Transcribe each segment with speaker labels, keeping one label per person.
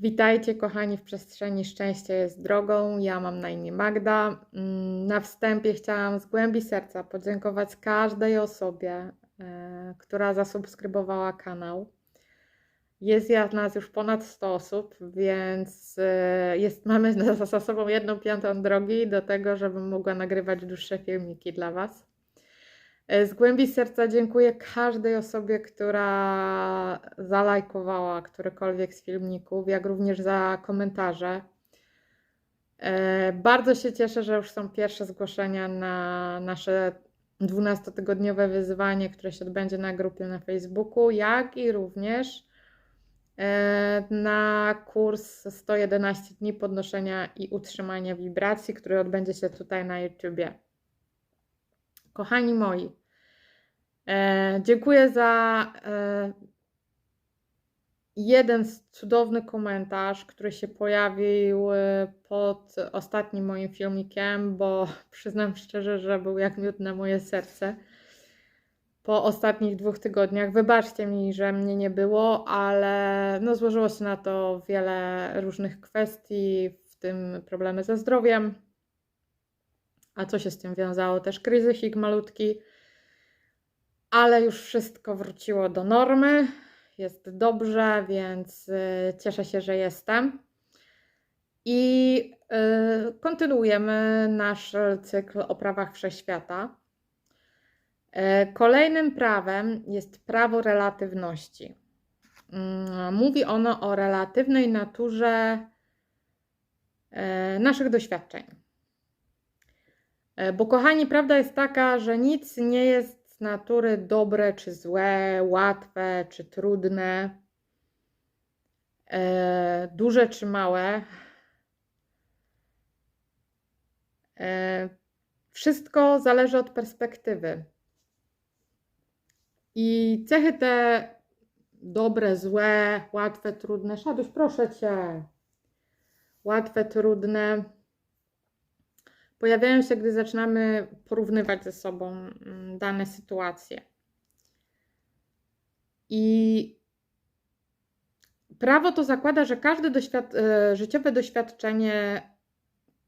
Speaker 1: Witajcie, kochani, w przestrzeni Szczęście jest drogą. Ja mam na imię Magda. Mm, Na wstępie chciałam z głębi serca podziękować każdej osobie, e, która zasubskrybowała kanał. Jest ja- nas już ponad 100 osób, więc e, jest, mamy za za sobą jedną piątą drogi do tego, żebym mogła nagrywać dłuższe filmiki dla Was. E, Z głębi serca dziękuję każdej osobie, która zalajkowała którykolwiek z filmików, jak również za komentarze. E, Bardzo się cieszę, że już są pierwsze zgłoszenia na nasze 12-tygodniowe wyzwanie, które się odbędzie na grupie na Facebooku, jak i również e, na kurs 111 dni podnoszenia i utrzymania wibracji, który odbędzie się tutaj na YouTubie. Kochani moi, e, dziękuję za e, jeden cudowny komentarz, który się pojawił e, pod ostatnim moim filmikiem, bo przyznam szczerze, że był jak miód na moje serce. Po ostatnich dwóch tygodniach, wybaczcie mi, że mnie nie było, ale no złożyło się na to wiele różnych kwestii, w tym problemy ze zdrowiem, a co się z tym wiązało? Też kryzysik malutki, ale już wszystko wróciło do normy. Jest dobrze, więc y, cieszę się, że jestem. I y, kontynuujemy nasz cykl o prawach wszechświata. E, Kolejnym prawem jest prawo relatywności. Mm, Mówi ono o relatywnej naturze naszych doświadczeń. Bo kochani, prawda jest taka, że nic nie jest natury dobre czy złe, łatwe czy trudne, e, duże czy małe. E, Wszystko zależy od perspektywy. I cechy te dobre, złe, łatwe, trudne. Szaduś, proszę cię. Łatwe, trudne pojawiają się, gdy zaczynamy porównywać ze sobą mm, dane sytuacje. I prawo to zakłada, że każde doświad- e, życiowe doświadczenie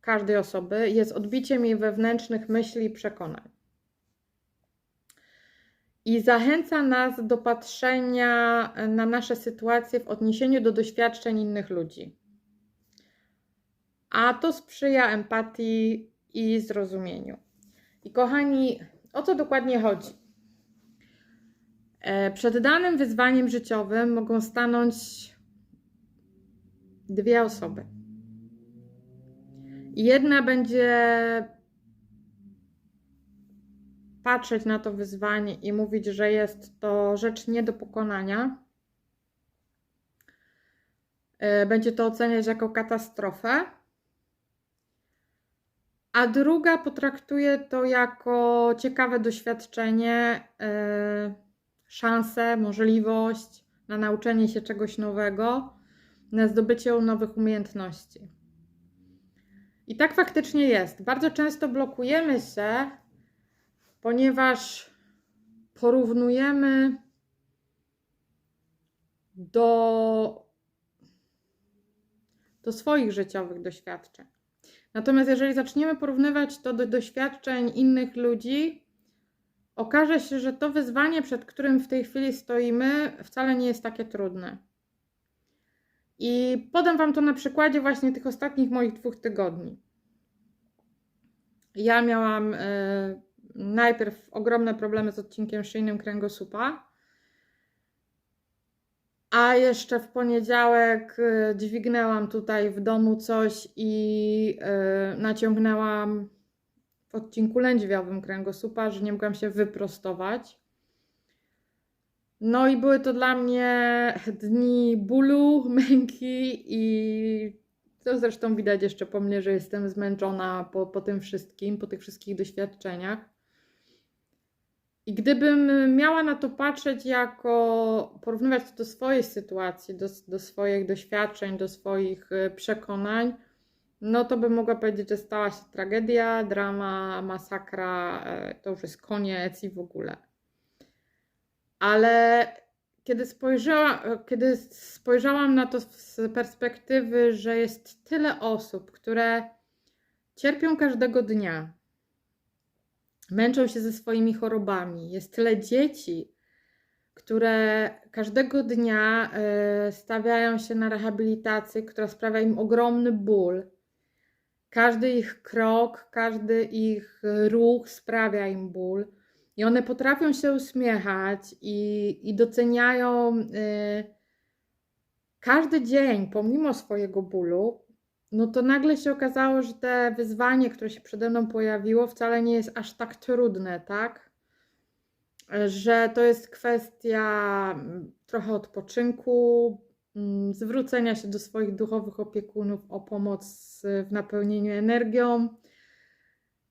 Speaker 1: każdej osoby jest odbiciem jej wewnętrznych myśli i przekonań. I zachęca nas do patrzenia na nasze sytuacje w odniesieniu do doświadczeń innych ludzi. A to sprzyja empatii i zrozumieniu. I kochani, o co dokładnie chodzi? E, Przed danym wyzwaniem życiowym mogą stanąć dwie osoby. Jedna będzie patrzeć na to wyzwanie i mówić, że jest to rzecz nie do pokonania. E, Będzie to oceniać jako katastrofę a druga potraktuje to jako ciekawe doświadczenie, yy, szansę, możliwość na nauczenie się czegoś nowego, na zdobycie nowych umiejętności. I tak faktycznie jest. Bardzo często blokujemy się, ponieważ porównujemy do, do swoich życiowych doświadczeń. Natomiast jeżeli zaczniemy porównywać to do doświadczeń innych ludzi, okaże się, że to wyzwanie, przed którym w tej chwili stoimy, wcale nie jest takie trudne. I podam Wam to na przykładzie właśnie tych ostatnich moich dwóch tygodni. Ja miałam e, najpierw ogromne problemy z odcinkiem szyjnym kręgosłupa. A jeszcze w poniedziałek y, dźwignęłam tutaj w domu coś i y, naciągnęłam w odcinku lędźwiowym kręgosłupa, że nie mogłam się wyprostować. No i były to dla mnie dni bólu, męki i to zresztą widać jeszcze po mnie, że jestem zmęczona po, po tym wszystkim, po tych wszystkich doświadczeniach. I gdybym miała na to patrzeć jako, porównywać to do swojej sytuacji, do, do swoich doświadczeń, do swoich y, przekonań, no to bym mogła powiedzieć, że stała się tragedia, drama, masakra, e, to już jest koniec i w ogóle. Ale kiedy, spojrzała, kiedy spojrzałam na to z perspektywy, że jest tyle osób, które cierpią każdego dnia, męczą się ze swoimi chorobami, jest tyle dzieci, które każdego dnia e, stawiają się na rehabilitację, która sprawia im ogromny ból. Każdy ich krok, każdy ich ruch sprawia im ból. I one potrafią się uśmiechać i, i doceniają y, każdy dzień, pomimo swojego bólu. No to nagle się okazało, że te wyzwanie, które się przede mną pojawiło, wcale nie jest aż tak trudne, tak? Że to jest kwestia mm, trochę odpoczynku, mm, zwrócenia się do swoich duchowych opiekunów o pomoc w napełnieniu energią,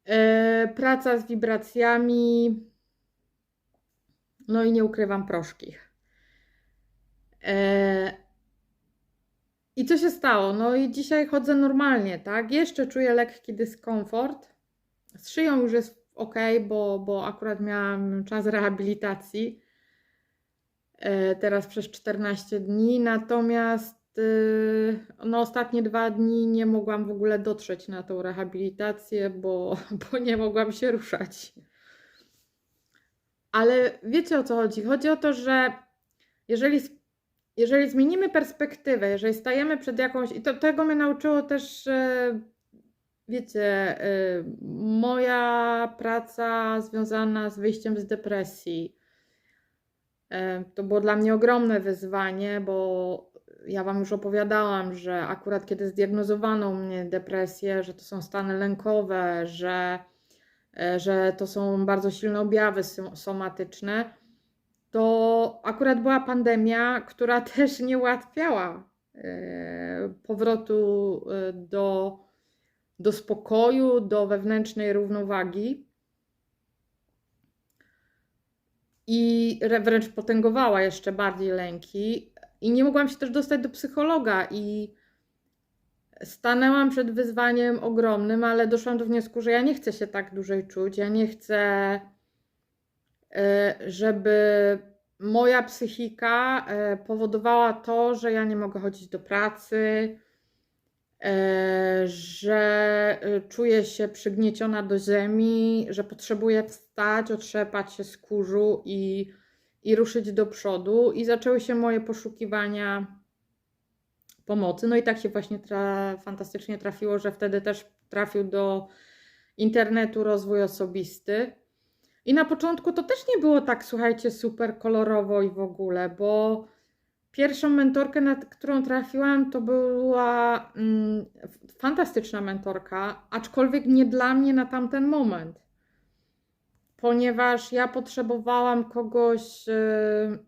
Speaker 1: y, praca z wibracjami, no i nie ukrywam proszki. I co się stało? No i dzisiaj chodzę normalnie, tak? Jeszcze czuję lekki dyskomfort. Z szyją już jest ok, bo, bo akurat miałam czas rehabilitacji. E, teraz przez 14 dni, natomiast y, no, ostatnie dwa dni nie mogłam w ogóle dotrzeć na tą rehabilitację, bo, bo nie mogłam się ruszać. Ale wiecie o co chodzi? Chodzi o to, że jeżeli, jeżeli zmienimy perspektywę, jeżeli stajemy przed jakąś. I to, tego mnie nauczyło też, e, wiecie, e, moja praca związana z wyjściem z depresji. E, to było dla mnie ogromne wyzwanie, bo ja Wam już opowiadałam, że akurat kiedy zdiagnozowano mnie depresję, że to są stany lękowe, że że to są bardzo silne objawy somatyczne, to akurat była pandemia, która też nie ułatwiała e, powrotu e, do, do spokoju, do wewnętrznej równowagi. I wręcz potęgowała jeszcze bardziej lęki. I nie mogłam się też dostać do psychologa. I stanęłam przed wyzwaniem ogromnym, ale doszłam do wniosku, że ja nie chcę się tak dłużej czuć. Ja nie chcę, żeby moja psychika e, powodowała to, że ja nie mogę chodzić do pracy, e, że czuję się przygnieciona do ziemi, że potrzebuję wstać, otrzepać się z kurzu i, i ruszyć do przodu. I zaczęły się moje poszukiwania pomocy. No i tak się właśnie tra fantastycznie trafiło, że wtedy też trafił do internetu rozwój osobisty. I na początku to też nie było tak, słuchajcie, super kolorowo i w ogóle, bo pierwszą mentorkę, na którą trafiłam, to była mm, fantastyczna mentorka, aczkolwiek nie dla mnie na tamten moment. Ponieważ ja potrzebowałam kogoś, yy,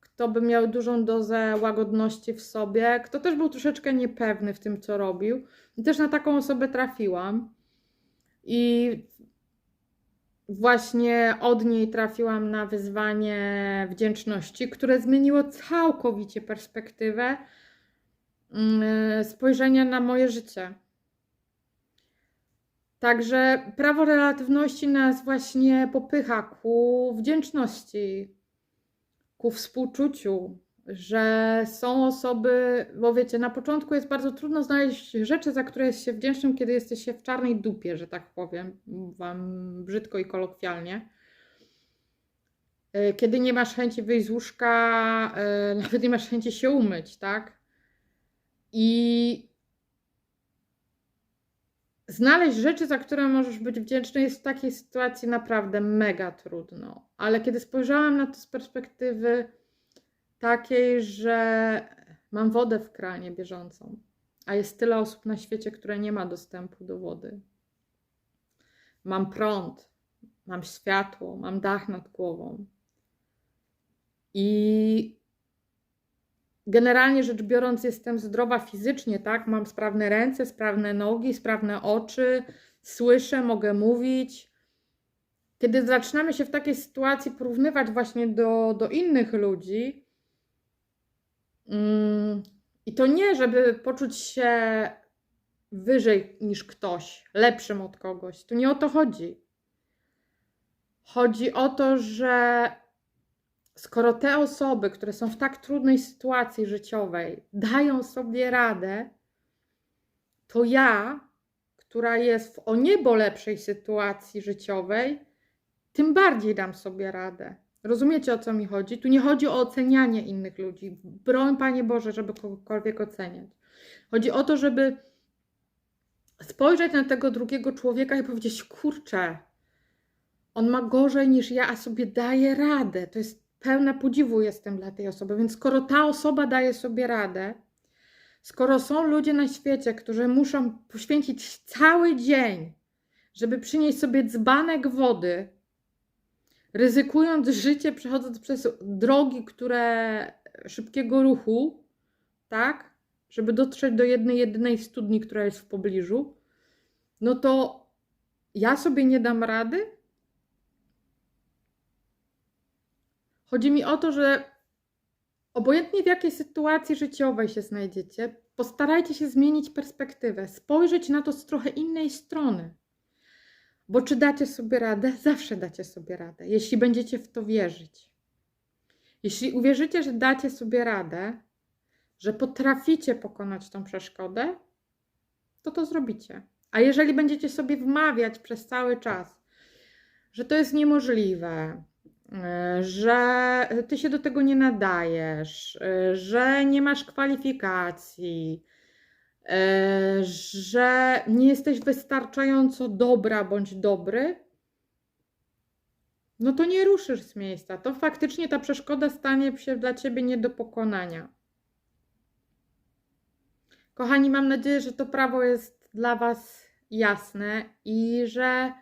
Speaker 1: kto by miał dużą dozę łagodności w sobie, kto też był troszeczkę niepewny w tym, co robił. I też na taką osobę trafiłam. I właśnie od niej trafiłam na wyzwanie wdzięczności, które zmieniło całkowicie perspektywę mm, spojrzenia na moje życie. Także prawo relatywności nas właśnie popycha ku wdzięczności, ku współczuciu, że są osoby, bo wiecie, na początku jest bardzo trudno znaleźć rzeczy, za które jest się wdzięcznym, kiedy jesteś się w czarnej dupie, że tak powiem, wam brzydko i kolokwialnie. E, kiedy nie masz chęci wyjść z łóżka, e, nawet nie masz chęci się umyć, tak? I znaleźć rzeczy, za które możesz być wdzięczny, jest w takiej sytuacji naprawdę mega trudno. Ale kiedy spojrzałam na to z perspektywy takiej, że mam wodę w kranie bieżącą, a jest tyle osób na świecie, które nie ma dostępu do wody. Mam prąd, mam światło, mam dach nad głową. I generalnie rzecz biorąc, jestem zdrowa fizycznie, tak? Mam sprawne ręce, sprawne nogi, sprawne oczy, słyszę, mogę mówić. Kiedy zaczynamy się w takiej sytuacji porównywać właśnie do, do innych ludzi, i to nie, żeby poczuć się wyżej niż ktoś, lepszym od kogoś. Tu nie o to chodzi. Chodzi o to, że skoro te osoby, które są w tak trudnej sytuacji życiowej, dają sobie radę, to ja, która jest w o niebo lepszej sytuacji życiowej, tym bardziej dam sobie radę. Rozumiecie o co mi chodzi? Tu nie chodzi o ocenianie innych ludzi. Broń Panie Boże, żeby kogokolwiek oceniać. Chodzi o to, żeby spojrzeć na tego drugiego człowieka i powiedzieć: Kurczę, on ma gorzej niż ja, a sobie daje radę. To jest pełna podziwu jestem dla tej osoby. Więc skoro ta osoba daje sobie radę, skoro są ludzie na świecie, którzy muszą poświęcić cały dzień, żeby przynieść sobie dzbanek wody, ryzykując życie, przechodząc przez drogi, które szybkiego ruchu, tak, żeby dotrzeć do jednej, jedynej studni, która jest w pobliżu, no to ja sobie nie dam rady. Chodzi mi o to, że obojętnie w jakiej sytuacji życiowej się znajdziecie, postarajcie się zmienić perspektywę, spojrzeć na to z trochę innej strony. Bo czy dacie sobie radę? Zawsze dacie sobie radę, jeśli będziecie w to wierzyć. Jeśli uwierzycie, że dacie sobie radę, że potraficie pokonać tą przeszkodę, to to zrobicie. A jeżeli będziecie sobie wmawiać przez cały czas, że to jest niemożliwe, e, że ty się do tego nie nadajesz, e, że nie masz kwalifikacji, że nie jesteś wystarczająco dobra bądź dobry, no to nie ruszysz z miejsca. To faktycznie ta przeszkoda stanie się dla ciebie nie do pokonania. Kochani, mam nadzieję, że to prawo jest dla Was jasne i że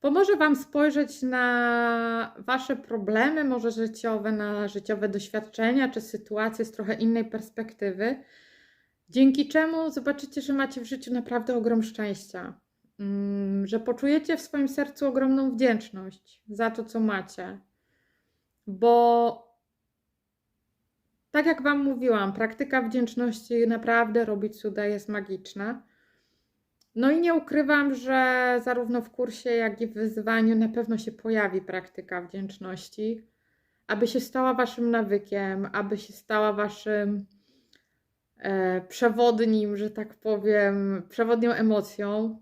Speaker 1: pomoże Wam spojrzeć na Wasze problemy, może życiowe, na życiowe doświadczenia czy sytuacje z trochę innej perspektywy, dzięki czemu zobaczycie, że macie w życiu naprawdę ogrom szczęścia, mm, że poczujecie w swoim sercu ogromną wdzięczność za to, co macie, bo tak jak Wam mówiłam, praktyka wdzięczności naprawdę robi cuda, jest magiczna. No i nie ukrywam, że zarówno w kursie, jak i w wyzwaniu na pewno się pojawi praktyka wdzięczności, aby się stała Waszym nawykiem, aby się stała Waszym przewodnim, że tak powiem, przewodnią emocją,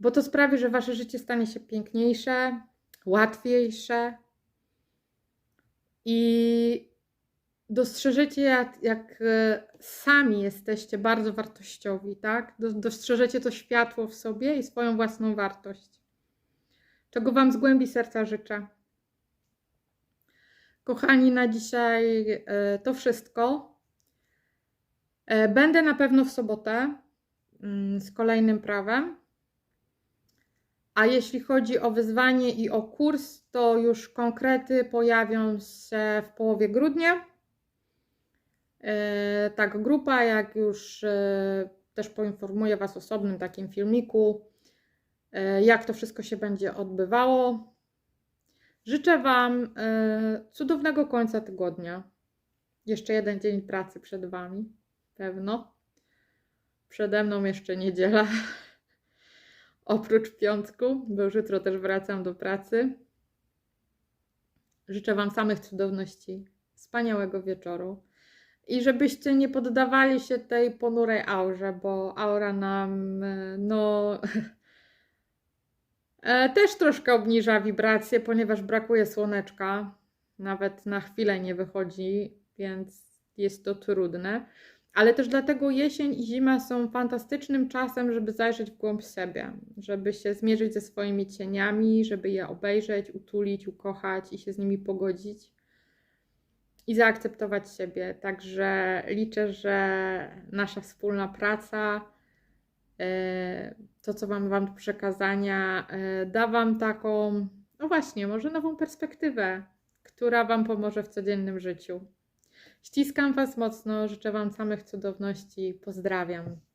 Speaker 1: bo to sprawi, że Wasze życie stanie się piękniejsze, łatwiejsze i dostrzeżecie, jak, jak e, sami jesteście bardzo wartościowi, tak? Dostrzeżecie to światło w sobie i swoją własną wartość. Czego Wam z głębi serca życzę. Kochani, na dzisiaj e, to wszystko. E, będę na pewno w sobotę mm, z kolejnym prawem. A jeśli chodzi o wyzwanie i o kurs, to już konkrety pojawią się w połowie grudnia. E, tak, grupa, jak już e, też poinformuję Was osobnym takim filmiku, jak to wszystko się będzie odbywało. Życzę Wam cudownego końca tygodnia. Jeszcze jeden dzień pracy przed Wami, pewno. Przede mną jeszcze niedziela. Oprócz piątku, bo już jutro też wracam do pracy. Życzę Wam samych cudowności, wspaniałego wieczoru i żebyście nie poddawali się tej ponurej aurze, bo aura nam, e, no, e, też troszkę obniża wibracje, ponieważ brakuje słoneczka. Nawet na chwilę nie wychodzi, więc jest to trudne. Ale też dlatego jesień i zima są fantastycznym czasem, żeby zajrzeć w głąb siebie, żeby się zmierzyć ze swoimi cieniami, żeby je obejrzeć, utulić, ukochać i się z nimi pogodzić i zaakceptować siebie. Także liczę, że nasza wspólna praca, e, to co mam Wam do przekazania, e, da Wam taką, no właśnie, może nową perspektywę, która Wam pomoże w codziennym życiu. Ściskam Was mocno, życzę Wam samych cudowności. Pozdrawiam.